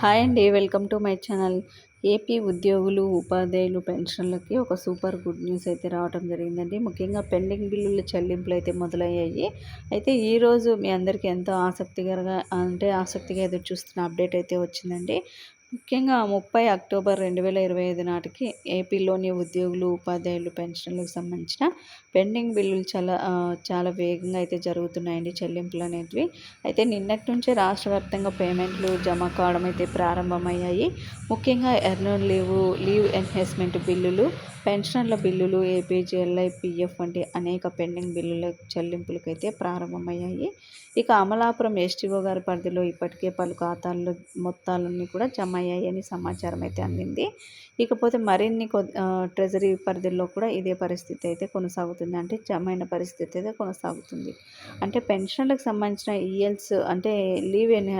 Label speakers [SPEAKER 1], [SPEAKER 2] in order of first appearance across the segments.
[SPEAKER 1] Hi అండి welcome to my channel. AP ఉద్యోగులు ఉపాధ్యాయులు పెన్షన్లకి ఒక సూపర్ గుడ్ న్యూస్ అయితే రావడం జరిగిందండి. ముఖ్యంగా పెండింగ్ బిల్లుల చెల్లింపులు అయితే మొదలయ్యాయి. అయితే ఈరోజు మీ అందరికీ ఎంతో ఆసక్తికరంగా అంటే ఆసక్తిగా ఎదురు చూస్తున్న అప్డేట్ అయితే వచ్చిందండి. ముఖ్యంగా ముప్పై అక్టోబర్ రెండు వేల ఇరవై ఐదు నాటికి ఏపీలోని ఉద్యోగులు ఉపాధ్యాయులు పెన్షన్లకు సంబంధించిన పెండింగ్ బిల్లులు చాలా చాలా వేగంగా అయితే జరుగుతున్నాయండి చెల్లింపులు అనేటివి. అయితే నిన్నటి నుంచే రాష్ట్ర వ్యాప్తంగా పేమెంట్లు జమ కావడం అయితే ప్రారంభమయ్యాయి. ముఖ్యంగా ఎర్నర్ లీవ్ లీవ్ ఎన్హెస్మెంట్ బిల్లులు పెన్షన్ల బిల్లులు ఏపీజీఎల్ఐ పిఎఫ్ వంటి అనేక పెండింగ్ బిల్లుల చెల్లింపులకైతే ప్రారంభమయ్యాయి. ఇక అమలాపురం ఎస్టీఓ గారి పరిధిలో ఇప్పటికే పలు ఖాతాల్లో మొత్తాలన్నీ కూడా జమ అయ్యాయని సమాచారం అయితే అందింది. ఇకపోతే మరిన్ని ట్రెజరీ పరిధిలో కూడా ఇదే పరిస్థితి అయితే కొనసాగుతుంది. అంటే జమైన పరిస్థితి అయితే కొనసాగుతుంది. అంటే పెన్షన్లకు సంబంధించిన ఈఎల్స్ అంటే లీవ్ ఎన్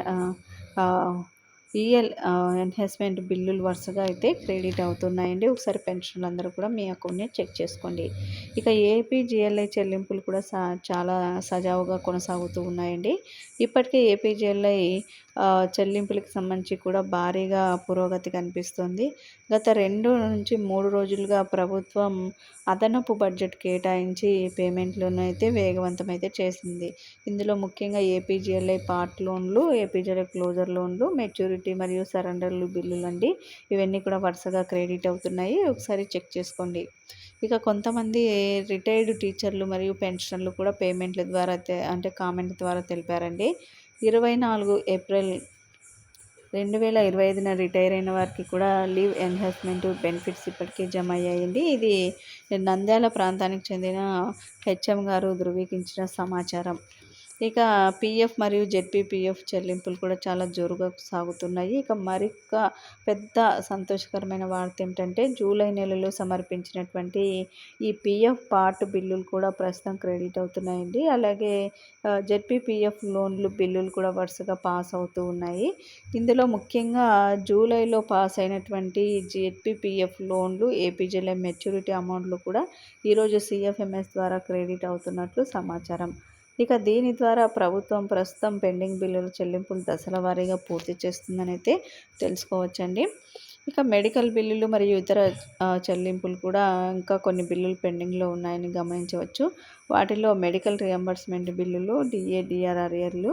[SPEAKER 1] ఈఎల్ ఎన్హాన్స్మెంట్ బిల్లులు వరుసగా అయితే క్రెడిట్ అవుతున్నాయండి. ఒకసారి పెన్షన్లు అందరూ కూడా మీ అకౌంట్ని చెక్ చేసుకోండి. ఇక ఏపీ జిఎల్ఐ చెల్లింపులు కూడా చాలా సజావుగా కొనసాగుతూ ఉన్నాయండి. ఇప్పటికే ఏపీ జిఎల్ఐ చెల్లింపులకు సంబంధించి కూడా భారీగా పురోగతి కనిపిస్తుంది. గత రెండు నుంచి మూడు రోజులుగా ప్రభుత్వం అదనపు బడ్జెట్ కేటాయించి పేమెంట్లను అయితే వేగవంతమైతే చేసింది. ఇందులో ముఖ్యంగా ఏపీజీఎల్ఐ పార్ట్ లోన్లు ఏపీజీఎల్ఐ క్లోజర్ లోన్లు మెచ్యూరిటీ మరియు సరెండర్లు బిల్లులు అండి. ఇవన్నీ కూడా వరుసగా క్రెడిట్ అవుతున్నాయి. ఒకసారి చెక్ చేసుకోండి. ఇక కొంతమంది రిటైర్డ్ టీచర్లు మరియు పెన్షన్లు కూడా పేమెంట్ల ద్వారా అంటే కామెంట్ ద్వారా తెలిపారండి. ఇరవై నాలుగు ఏప్రిల్ రెండు వేల ఇరవై ఐదున రిటైర్ అయిన వారికి కూడా లీవ్ ఎన్హాన్స్మెంట్ బెనిఫిట్స్ ఇప్పటికే జమ అయ్యాయండి ఇది నంద్యాల ప్రాంతానికి చెందిన హెచ్ఎం గారు ధృవీకరించిన సమాచారం. ఇక పిఎఫ్ మరియు జెడ్పీపీఎఫ్ చెల్లింపులు కూడా చాలా జోరుగా సాగుతున్నాయి. ఇక మరిక పెద్ద సంతోషకరమైన వార్త ఏమిటంటే జూలై నెలలో సమర్పించినటువంటి ఈ పిఎఫ్ పార్ట్ బిల్లులు కూడా ప్రస్తుతం క్రెడిట్ అవుతున్నాయండి. అలాగే జెడ్పీపీఎఫ్ లోన్లు బిల్లులు కూడా వరుసగా పాస్ అవుతూ ఉన్నాయి. ఇందులో ముఖ్యంగా జూలైలో పాస్ అయినటువంటి జెడ్పీపీఎఫ్ లోన్లు ఏపీజీఎల్ఎం మెచ్యూరిటీ అమౌంట్లు కూడా ఈరోజు సిఎఫ్ఎంఎస్ ద్వారా క్రెడిట్ అవుతున్నట్లు సమాచారం. ఇక దీని ద్వారా ప్రభుత్వం ప్రస్తుతం పెండింగ్ బిల్లుల చెల్లింపులు దశల వారీగా పూర్తి చేస్తుందని అయితే తెలుసుకోవచ్చండి. ఇక మెడికల్ బిల్లులు మరియు ఇతర చెల్లింపులు కూడా ఇంకా కొన్ని బిల్లులు పెండింగ్లో ఉన్నాయని గమనించవచ్చు. వాటిలో మెడికల్ రియంబర్స్మెంట్ బిల్లులు డిఏ డిఆర్ అరియర్లు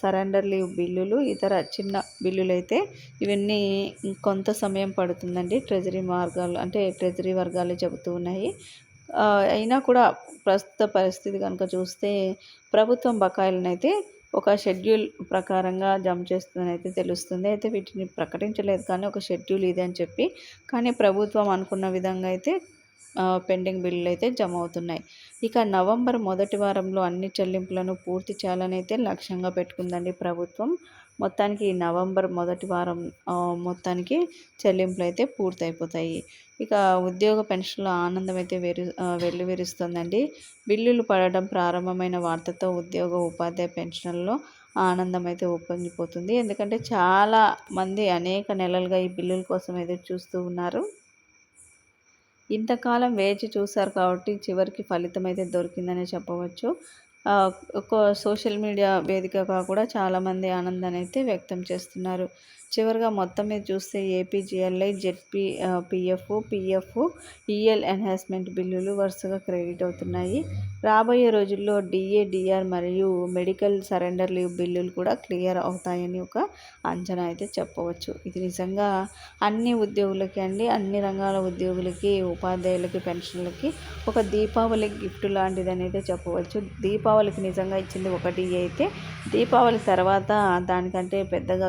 [SPEAKER 1] సరెండర్ లీవ్ బిల్లులు ఇతర చిన్న బిల్లులు అయితే ఇవన్నీ కొంత సమయం పడుతుందండి. ట్రెజరీ మార్గాలు అంటే ట్రెజరీ వర్గాలు చెబుతూ ఉన్నాయి. అయినా కూడా ప్రస్తుత పరిస్థితి కనుక చూస్తే ప్రభుత్వం బకాయిలను అయితే ఒక షెడ్యూల్ ప్రకారంగా జమ చేస్తుందని అయితే తెలుస్తుంది. అయితే వీటిని ప్రకటించలేదు కానీ ఒక షెడ్యూల్ ఇది అని చెప్పి. కానీ ప్రభుత్వం అనుకున్న విధంగా అయితే పెండింగ్ బిల్లులు అయితే జమ అవుతున్నాయి. ఇక నవంబర్ మొదటి వారంలో అన్ని చెల్లింపులను పూర్తి చేయాలని అయితే లక్ష్యంగా పెట్టుకుందండి ప్రభుత్వం. మొత్తానికి నవంబర్ మొదటి వారం మొత్తానికి చెల్లింపులు అయితే పూర్తయిపోతాయి. ఇక ఉద్యోగ పెన్షన్ల ఆనందం అయితే వెరు వెల్లువిరుస్తుందండి. బిల్లులు పడడం ప్రారంభమైన వార్తతో ఉద్యోగ ఉపాధ్యాయ పెన్షన్లో ఆనందం అయితే ఒప్పంగిపోతుంది ఎందుకంటే చాలా మంది అనేక నెలలుగా ఈ బిల్లుల కోసం ఎదురు చూస్తూ ఉన్నారు. ఇంతకాలం వేచి చూశారు కాబట్టి చివరికి ఫలితం అయితే దొరికిందనే చెప్పవచ్చు. సోషల్ మీడియా వేదికగా కూడా చాలామంది ఆనందాన్ని అయితే వ్యక్తం చేస్తున్నారు. చివరిగా మొత్తం మీద చూస్తే APGLI ZP PF PF EL enhancement బిల్లులు వరుసగా క్రెడిట్ అవుతున్నాయి. రాబోయే రోజుల్లో డిఏ డిఆర్ మరియు మెడికల్ సరెండర్ లీవ్ బిల్లులు కూడా క్లియర్ అవుతాయని ఒక అంచనా అయితే చెప్పవచ్చు. ఇది నిజంగా అన్ని ఉద్యోగులకి అండి అన్ని రంగాల ఉద్యోగులకి ఉపాధ్యాయులకి పెన్షన్లకి ఒక దీపావళి గిఫ్ట్ లాంటిది అనేది చెప్పవచ్చు. దీపావళికి నిజంగా ఇచ్చింది ఒకటి అయితే దీపావళి తర్వాత దానికంటే పెద్దగా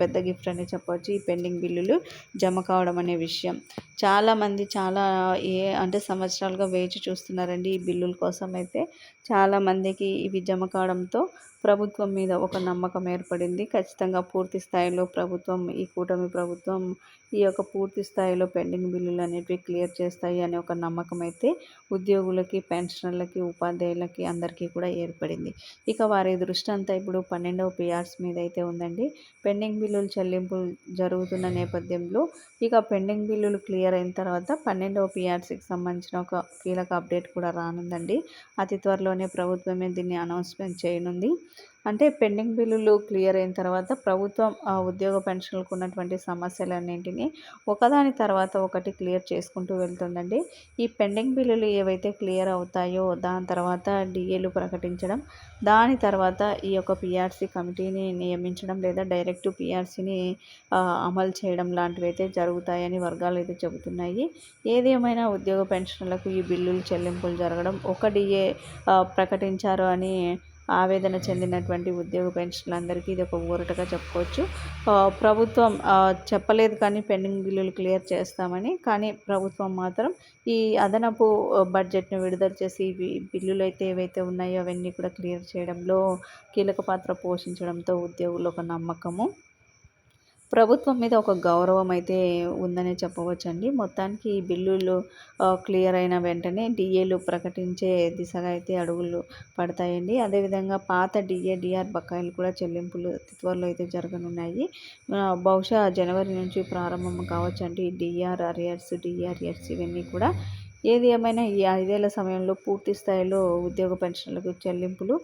[SPEAKER 1] పెద్ద గిఫ్ట్ అనే చెప్పవచ్చు ఈ పెండింగ్ బిల్లులు జమ కావడం అనే విషయం. చాలామంది చాలా ఏ అంటే సంవత్సరాలుగా వేచి చూస్తున్నారండి ఈ బిల్లుల కోసం అయితే. చాలామందికి ఇవి జమ కావడంతో ప్రభుత్వం మీద ఒక నమ్మకం ఏర్పడింది. ఖచ్చితంగా పూర్తి స్థాయిలో ప్రభుత్వం ఈ కూటమి ప్రభుత్వం ఈ యొక్క పూర్తి స్థాయిలో పెండింగ్ బిల్లులు అనేవి క్లియర్ చేస్తాయి అనే ఒక నమ్మకం అయితే ఉద్యోగులకి పెన్షనర్లకి ఉపాధ్యాయులకి అందరికీ కూడా ఏర్పడింది. ఇక వారి దృష్టి అంతా ఇప్పుడు పన్నెండవ పిఆర్స్ మీద అయితే ఉందండి. పెండింగ్ బిల్లులు చెల్లింపు జరుగుతున్న నేపథ్యంలో ఇక పెండింగ్ బిల్లులు క్లియర్ అయిన తర్వాత పన్నెండవ పిఆర్సీకి సంబంధించిన ఒక కీలక అప్డేట్ కూడా రానుందండి. అతి త్వరలోనే ప్రభుత్వమే దీన్ని అనౌన్స్మెంట్ చేయనుంది. అంటే పెండింగ్ బిల్లులు క్లియర్ అయిన తర్వాత ప్రభుత్వం ఆ ఉద్యోగ పెన్షన్లకు ఉన్నటువంటి సమస్యలన్నింటినీ ఒకదాని తర్వాత ఒకటి క్లియర్ చేసుకుంటూ వెళ్తుందండి. ఈ పెండింగ్ బిల్లులు ఏవైతే క్లియర్ అవుతాయో దాని తర్వాత డిఏలు ప్రకటించడం దాని తర్వాత ఈ యొక్క పిఆర్సీ కమిటీని నియమించడం లేదా డైరెక్ట్ పిఆర్సీని అమలు చేయడం లాంటివి అయితే జరుగుతాయని వర్గాలు అయితే చెబుతున్నాయి. ఏదేమైనా ఉద్యోగ పెన్షన్లకు ఈ బిల్లులు చెల్లింపులు జరగడం ఒక డిఏ ప్రకటించారు అని ఆవేదన చెందినటువంటి ఉద్యోగ పెన్షన్లందరికీ ఇది ఒక ఊరటగా చెప్పుకోవచ్చు. ప్రభుత్వం చెప్పలేదు కానీ పెండింగ్ బిల్లులు క్లియర్ చేస్తామని కానీ ప్రభుత్వం మాత్రం ఈ అదనపు బడ్జెట్ను విడుదల చేసి బిల్లులు అయితే ఏవైతే ఉన్నాయో అవన్నీ కూడా క్లియర్ చేయడంలో కీలక పాత్ర పోషించడంతో ఉద్యోగులు ఒక నమ్మకము. ప్రభుత్వం మీద ఒక గౌరవం అయితే ఉందనే చెప్పవచ్చండి. మొత్తానికి ఈ బిల్లులు క్లియర్ అయిన వెంటనే డిఏలు ప్రకటించే దిశగా అయితే అడుగులు పడతాయండి. అదేవిధంగా పాత డిఏ డిఆర్ బకాయిలు కూడా చెల్లింపులు త్వరలో అయితే జరగనున్నాయి. బహుశా జనవరి నుంచి ప్రారంభం కావచ్చండి. డిఆర్ అరియర్స్ డిఆర్ఎస్ ఇవన్నీ కూడా ఏది ఏమైనా ఈ ఐదేళ్ళ సమయంలో పూర్తి స్థాయిలో ఉద్యోగ పెన్షన్లకు చెల్లింపులు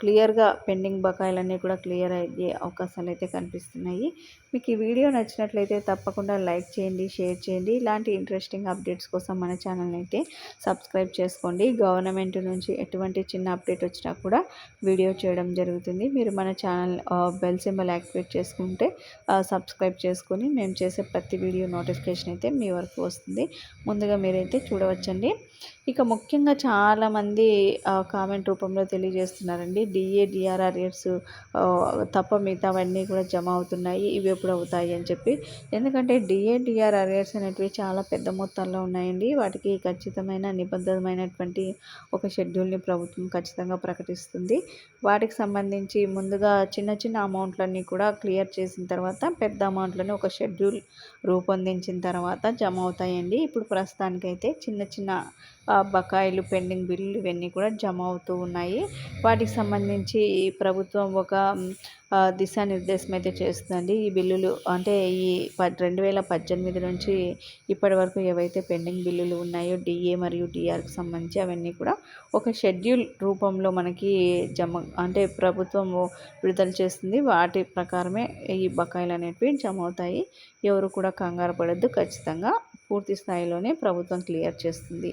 [SPEAKER 1] క్లియర్గా పెండింగ్ బకాయిలన్నీ కూడా క్లియర్ అయ్యే అవకాశాలు అయితే కనిపిస్తున్నాయి. మీకు ఈ వీడియో నచ్చినట్లయితే తప్పకుండా లైక్ చేయండి షేర్ చేయండి. ఇలాంటి ఇంట్రెస్టింగ్ అప్డేట్స్ కోసం మన ఛానల్ని అయితే సబ్స్క్రైబ్ చేసుకోండి. గవర్నమెంట్ నుంచి ఎటువంటి చిన్న అప్డేట్ వచ్చినా కూడా వీడియో చేయడం జరుగుతుంది. మీరు మన ఛానల్ బెల్ సింబల్ యాక్టివేట్ చేసుకుంటే సబ్స్క్రైబ్ చేసుకొని మేము చేసే ప్రతి వీడియో నోటిఫికేషన్ అయితే మీ వరకు వస్తుంది. ముందుగా మీరైతే చూడ చూడవచ్చండి ఇక ముఖ్యంగా చాలామంది కామెంట్ రూపంలో తెలియజేస్తున్నారండి. డిఏ డిఆర్ఆర్ఎస్ తప్ప మిగతావన్నీ కూడా జమ అవుతున్నాయి ఇవి ఎప్పుడు అవుతాయి అని చెప్పి. ఎందుకంటే డిఏ డిఆర్ఆర్ఎస్ అనేటివి చాలా పెద్ద మొత్తాల్లో ఉన్నాయండి. వాటికి ఖచ్చితమైన నిబద్ధమైనటువంటి ఒక షెడ్యూల్ని ప్రభుత్వం ఖచ్చితంగా ప్రకటిస్తుంది. వాటికి సంబంధించి ముందుగా చిన్న చిన్న అమౌంట్లన్నీ కూడా క్లియర్ చేసిన తర్వాత పెద్ద అమౌంట్లని ఒక షెడ్యూల్ రూపొందించిన తర్వాత జమ అవుతాయండి. ఇప్పుడు ప్రస్తుతానికైతే చిన్న చిన్న బకాయిలు పెండింగ్ బిల్లులు ఇవన్నీ కూడా జమ అవుతూ ఉన్నాయి. వాటికి సంబంధించి ప్రభుత్వం ఒక దిశానిర్దేశం అయితే చేస్తుందండి. ఈ బిల్లులు అంటే ఈ రెండు వేల పద్దెనిమిది నుంచి ఇప్పటి వరకు ఏవైతే పెండింగ్ బిల్లులు ఉన్నాయో డిఏ మరియు డిఆర్కి సంబంధించి అవన్నీ కూడా ఒక షెడ్యూల్ రూపంలో మనకి జమ అంటే ప్రభుత్వం విడుదల చేస్తుంది. వాటి ప్రకారమే ఈ బకాయిలు అనేటివి జమ అవుతాయి. ఎవరు కూడా కంగారు పడద్దు. ఖచ్చితంగా పూర్తి స్థాయిలోనే ప్రభుత్వం క్లియర్ చేస్తుంది.